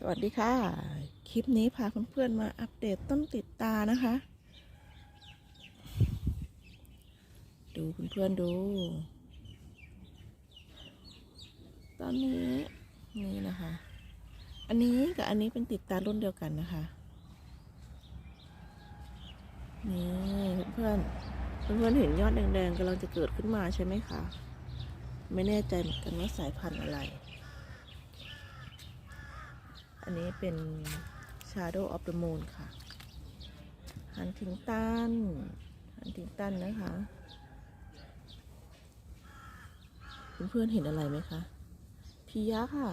สวัสดีค่ะ คลิปนี้พาเพื่อนๆมาอัปเดตต้นติดตานะคะ ดูเพื่อนๆดู ตอนนี้นี่นะคะ อันนี้กับอันนี้เป็นติดตารุ่นเดียวกันนะคะ นี่เพื่อนๆเพื่อนๆเห็นยอดแดงๆกำลังจะเกิดขึ้นมาใช่ไหมคะ ไม่แน่ใจเหมือนกันว่าสายพันธุ์อะไร อันนี้เป็น Shadow of the Moon ค่ะฮันทิงตันฮันทิงตันนะคะเพื่อนๆเห็นอะไรไหมคะพียะค่ะ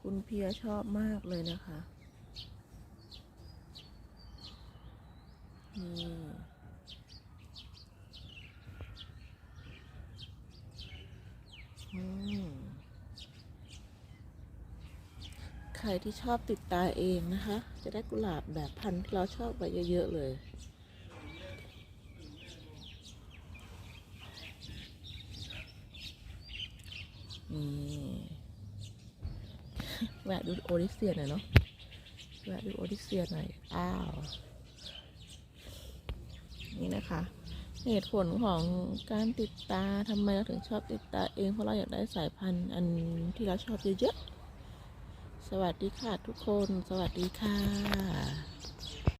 คุณเพียชอบมากเลยนะคะนี่อืม ใค รที่ชอบติดตาเองนะคะ จะได้กุหลาบแบบพันธุ์ที่เราชอบไปเยอะๆเลยนี่แวะดูโอริเซียหน่อยเนาะแวะดูโอริเซียหน่อย อ้าว นี่นะคะ เหตุผลของการติดตาทำไมเราถึงชอบติดตาเองเพราะเราอยากได้สายพันธุ์อันที่เราชอบเยอะๆ สวัสดีค่ะทุกคน สวัสดีค่ะ